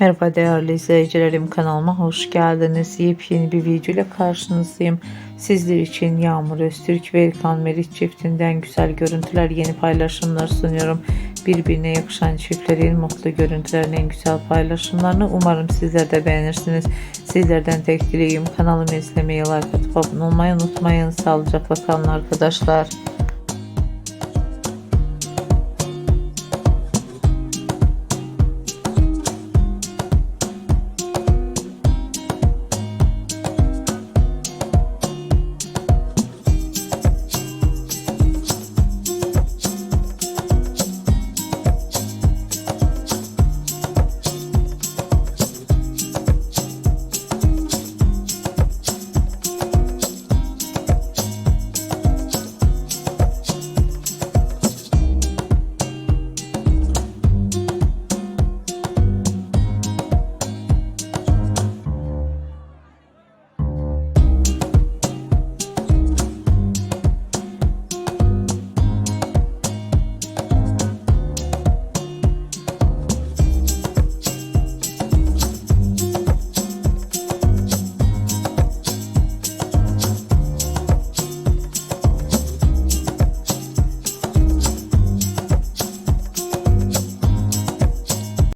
Merhaba değerli izleyicilerim kanalıma hoş geldiniz. Yepyeni bir video ile karşınızdayım. Sizler için Yağmur Öztürk ve Erkan Meriç çiftinden güzel görüntüler, yeni paylaşımlar sunuyorum. Birbirine yakışan çiftlerin mutlu görüntülerin en güzel paylaşımlarını umarım sizler de beğenirsiniz. Sizlerden tek dileğim kanalımı izlemeyi, like atıp abone olmayı unutmayın. Sağlıcakla kalın arkadaşlar.